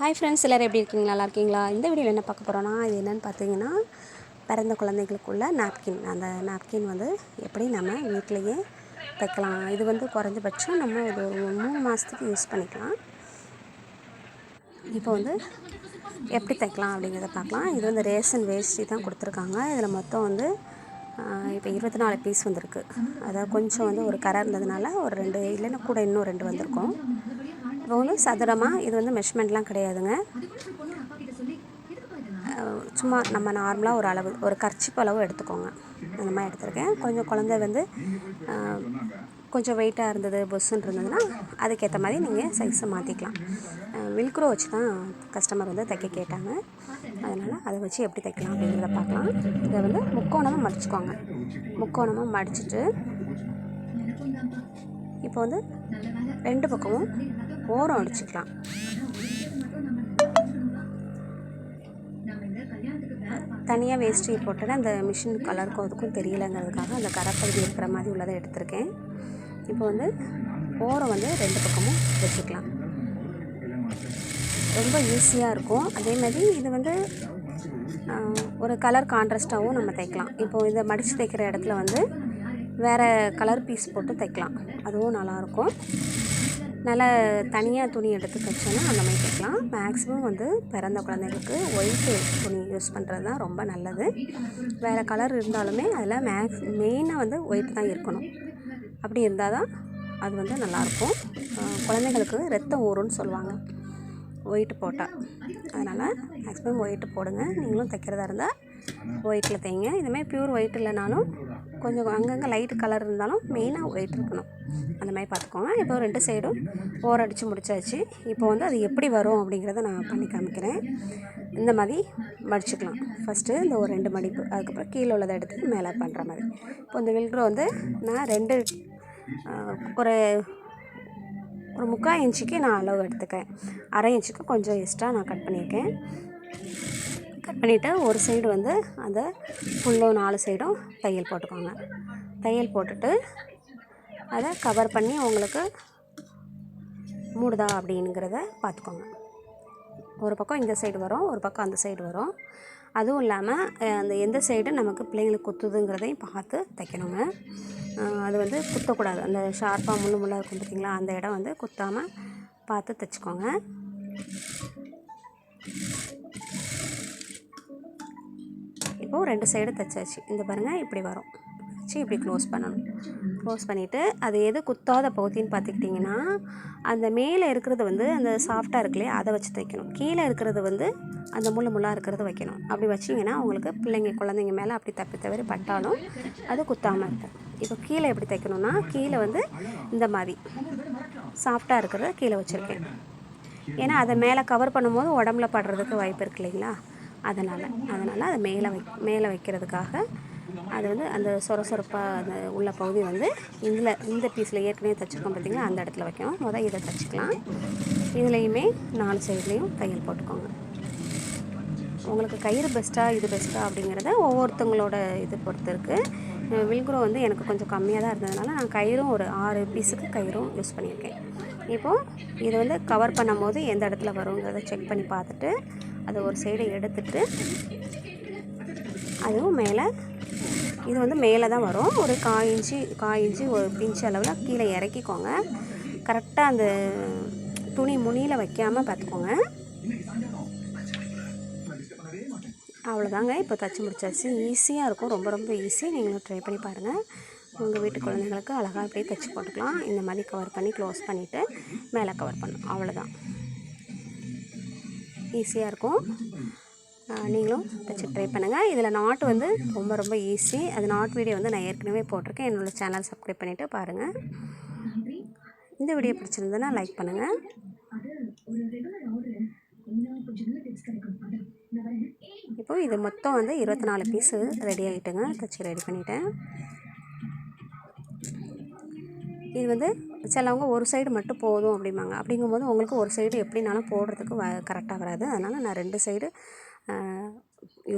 Hi friends எல்லோரும் எப்படி இருக்கீங்க? நல்லா இருக்கீங்களா? இந்த வீடியோவில் என்ன பார்க்க போகிறோன்னா இது என்னென்னு பார்த்தீங்கன்னா பிறந்த குழந்தைகளுக்குள்ள நாப்கின் அந்த நாப்கின் வந்து எப்படி நம்ம வீட்லேயே தைக்கலாம்? இது வந்து குறைஞ்சபட்சம் நம்ம இது ஒரு மூணு மாதத்துக்கு யூஸ் பண்ணிக்கலாம். இப்போ வந்து எப்படி தைக்கலாம் அப்படிங்கிறத பார்க்கலாம். இது வந்து ரேஷன் வேஷ்டி தான் கொடுத்துருக்காங்க. இதில் மொத்தம் வந்து இப்போ இருபத்தி நாலு பீஸ் வந்திருக்கு. அதாவது கொஞ்சம் வந்து ஒரு கரை இருந்ததுனால ஒரு ரெண்டு இல்லைன்னா கூட இன்னும் ரெண்டு வந்திருக்கும். இப்போ வந்து சதுரமாக இது வந்து மெஷர்மெண்ட்லாம் கிடையாதுங்க. சும்மா நம்ம நார்மலாக ஒரு அளவு ஒரு கர்ச்சிப் அளவு எடுத்துக்கோங்க. அந்த மாதிரி எடுத்திருக்கேன். கொஞ்சம் குழந்தை வந்து கொஞ்சம் வெயிட்டாக இருந்தது பொஸ்ஸுன்னு இருந்ததுன்னா அதுக்கேற்ற மாதிரி நீங்கள் சைஸை மாற்றிக்கலாம் வில்க்ரோ வச்சு தான் கஸ்டமர் வந்து தைக்க கேட்டாங்க. அதனால் அதை வச்சு எப்படி தைக்கலாம் அப்படிங்கிறத பார்க்கலாம். இதை வந்து முக்கோணமாக மடிச்சுக்கோங்க. முக்கோணமாக மடிச்சிட்டு இப்போ வந்து ரெண்டு பக்கமும் ஓரம் அடிச்சுக்கலாம். தனியாக வேஷ்டி போட்டேன்னா அந்த மிஷின் கலருக்கும் அதுக்கும் தெரியலங்கிறதுக்காக அந்த கரைப்பகுதி இருக்கிற மாதிரி உள்ளதை எடுத்திருக்கேன். இப்போ வந்து ஓரம் வந்து ரெண்டு பக்கமும் வச்சுக்கலாம். ரொம்ப ஈஸியாக இருக்கும். அதே மாதிரி இது வந்து ஒரு கலர் கான்ட்ராஸ்ட்டாகவும் நம்ம தைக்கலாம். இப்போ இதை மடித்து தைக்கிற இடத்துல வந்து வேறு கலர் பீஸ் போட்டு தைக்கலாம். அதுவும் நல்லாயிருக்கும் நல்ல தனியாக துணி எடுத்து தைச்சோன்னா அந்த மாதிரி தைக்கலாம். மேக்ஸிமம் வந்து பிறந்த குழந்தைகளுக்கு ஒயிட்டு துணி யூஸ் பண்ணுறது தான் ரொம்ப நல்லது. வேறு கலர் இருந்தாலுமே அதில் மேக்ஸ் மெயினாக வந்து ஒயிட் தான் இருக்கணும். அப்படி இருந்தால் தான் அது வந்து நல்லாயிருக்கும் குழந்தைங்களுக்கு ரத்தம் ஊறும்னு சொல்லுவாங்க. ஒயிட் போட்டால் அதனால் மேக்ஸிமம் ஒயிட்டு போடுங்க. நீங்களும் தைக்கிறதா இருந்தால் ஒயிட்டில் தைங்க. இதுமாதிரி பியூர் ஒயிட் இல்லைனாலும் கொஞ்சம் அங்கங்கே லைட் கலர் இருந்தாலும் மெயினாக ஒயிட் இருக்கணும். அந்த மாதிரி பார்த்துக்கோங்க. இப்போ ரெண்டு சைடும் ஓரம் அடித்து முடிச்சாச்சு. இப்போ வந்து அது எப்படி வரும் அப்படிங்கிறத நான் பண்ணி காமிக்கிறேன். இந்த மாதிரி மடிச்சுக்கலாம். ஃபஸ்ட்டு இந்த ஒரு ரெண்டு மடிப்பு. அதுக்கப்புறம் கீழே உள்ளதை எடுத்து மேலே பண்ணுற மாதிரி. இப்போ இந்த வில்ட்ரு வந்து நான் ரெண்டு ஒரு ஒரு முக்கால் இன்ச்சுக்கு நான் அளவு எடுத்துக்கேன். அரை இன்ச்சுக்கு கொஞ்சம் எக்ஸ்ட்ரா நான் கட் பண்ணியிருக்கேன். கட் பண்ணிவிட்டு ஒரு சைடு வந்து அந்த ஃபுல்லும் நாலு சைடும் தையல் போட்டுக்கோங்க. தையல் போட்டுட்டு அதை கவர் பண்ணி உங்களுக்கு மூடுதா அப்படிங்கிறத பார்த்துக்கோங்க. ஒரு பக்கம் இந்த சைடு வரும் ஒரு பக்கம் அந்த சைடு வரும். அதுவும் இல்லாமல் அந்த எந்த சைடு நமக்கு பிள்ளைங்களுக்கு குத்துதுங்கிறதையும் பார்த்து தைக்கணுங்க. அது வந்து குத்தக்கூடாது. அந்த ஷார்ப்பாக முள்ளு முள்ளாக இருக்கும் பார்த்தீங்களா அந்த இடம் வந்து குத்தாமல் பார்த்து தைச்சிக்கோங்க. இப்போது ரெண்டு சைடு தைச்சாச்சு. இந்த பாருங்கள் இப்படி வரும். வச்சு இப்படி க்ளோஸ் பண்ணணும். க்ளோஸ் பண்ணிவிட்டு அது எது குத்தாத பகுதின்னு பார்த்துக்கிட்டிங்கன்னா அந்த மேலே இருக்கிறது வந்து அந்த சாஃப்டாக இருக்குல்லையே அதை வச்சு தைக்கணும். கீழே இருக்கிறது வந்து அந்த முள்ளு முள்ளாக இருக்கிறது வைக்கணும். அப்படி வச்சிங்கன்னா உங்களுக்கு பிள்ளைங்க குழந்தைங்க மேலே அப்படி தப்பி தவறி பட்டாலும் அது குத்தாமல் இருக்கும். இப்போ கீழே எப்படி தைக்கணும்னா கீழே வந்து இந்த மாதிரி சாஃப்டாக இருக்கிறத கீழே வச்சுருக்கேன். ஏன்னா அதை மேலே கவர் பண்ணும்போது உடம்புல படுறதுக்கு வாய்ப்பு இருக்கு இல்லைங்களா? அதனால் அதனால் அதை மேலே வை மேலே வைக்கிறதுக்காக அது வந்து அந்த சொர சொரப்பாக அந்த உள்ள பகுதி வந்து இதில் இந்த பீஸில் ஏற்கனவே தைச்சிருக்கோம் பார்த்திங்கன்னா அந்த இடத்துல வைக்கணும். முதல் இதை தைச்சிக்கலாம். இதுலேயுமே நாலு சைட்லேயும் தையல் போட்டுக்கோங்க. உங்களுக்கு கயிறு பெஸ்ட்டாக இது பெஸ்ட்டாக அப்படிங்கிறத ஒவ்வொருத்தவங்களோட இது பொறுத்து இருக்குது வில்குரோ வந்து எனக்கு கொஞ்சம் கம்மியாக தான் இருந்ததுனால நான் கயிறும் ஒரு ஆறு பீஸுக்கு கயிறும் யூஸ் பண்ணியிருக்கேன். இப்போது இதை வந்து கவர் பண்ணும்போது எந்த இடத்துல வருங்கிறத செக் பண்ணி பார்த்துட்டு அதை ஒரு சைடு எடுத்துட்டு அதுவும் மேலே இது வந்து மேலே தான் வரும். ஒரு காய் இன்ச்சு காய் இன்ச்சு ஒரு பிஞ்சு அளவில் கீழே இறக்கிக்கோங்க. கரெக்டாக அந்த துணி முனியில் வைக்காமல் பார்த்துக்கோங்க. அவ்வளோதாங்க. இப்போ தச்சு முடிச்சாச்சு. ஈஸியாக இருக்கும். ரொம்ப ரொம்ப ஈஸி. நீங்களும் ட்ரை பண்ணி பாருங்கள் உங்கள் வீட்டு குழந்தைங்களுக்கு அழகாக அப்படியே தைச்சி போட்டுக்கலாம். இந்த மாதிரி கவர் பண்ணி க்ளோஸ் பண்ணிவிட்டு மேலே கவர் பண்ணணும். அவ்வளோதான். ஈஸியாக இருக்கும். நீங்களும் தைச்சி ட்ரை பண்ணுங்கள் இதில் நாட் வந்து ரொம்ப ரொம்ப ஈஸி. அது நாட் வீடியோ வந்து நான் ஏற்கனவே போட்டிருக்கேன். என்னோடய சேனல் சப்ஸ்கிரைப் பண்ணிவிட்டு பாருங்கள் இந்த வீடியோ பிடிச்சிருந்ததுன்னா லைக் பண்ணுங்கள் இப்போது இது மொத்தம் வந்து இருபத்தி நாலு பீஸு ரெடி ஆகிட்டுங்க தைச்சி ரெடி பண்ணிட்டேன். இது வந்து சிலவங்க ஒரு சைடு மட்டும் போதும் அப்படிம்பாங்க. அப்படிங்கும்போது உங்களுக்கு ஒரு சைடு எப்படினாலும் போடுறதுக்கு வ கரெக்டாக வராது. அதனால் நான் ரெண்டு சைடு யூஸ்